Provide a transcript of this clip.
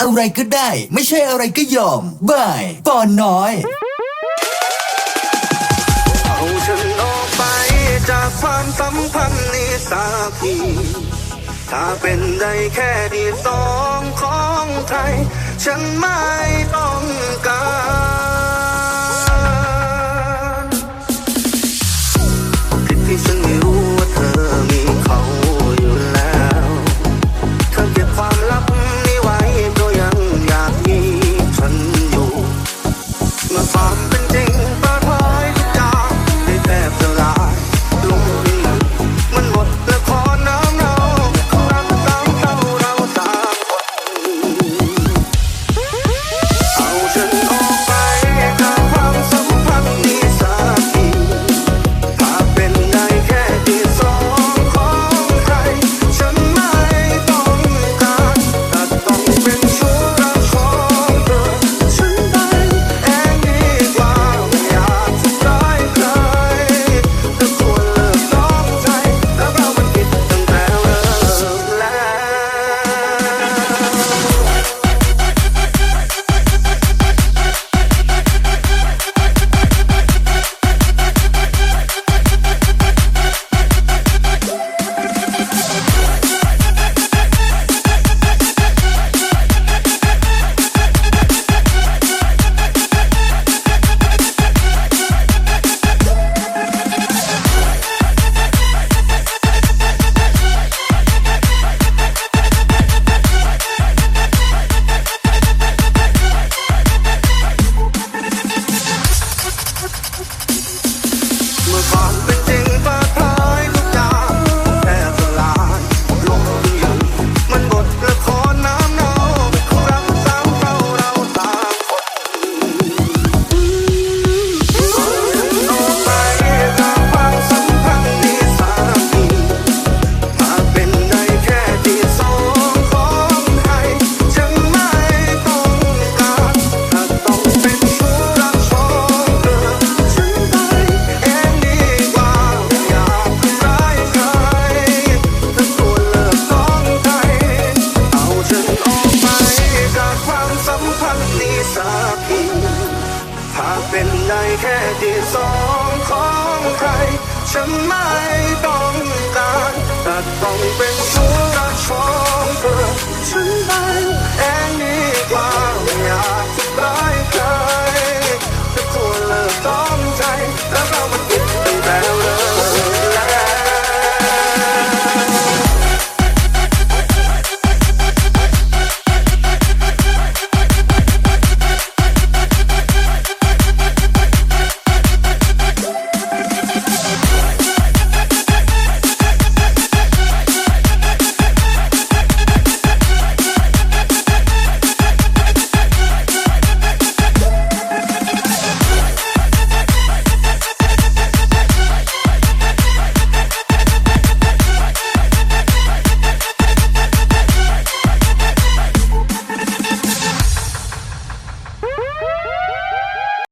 อะไรก็ได้ ไม่ใช่อะไรก็ยอมบายปอนน้อย เอาฉันออกไปจากความสัมพันธ์นี้สักทีถ้าเป็นได้แค่ที่สองของไทย ฉันไม่ต้องการ เป็นได้แค่ที่สองของใคร ฉันไม่ต้องการแต่ต้องเป็นสุรักของเธอฉันไปเองดีกว่าอยากรั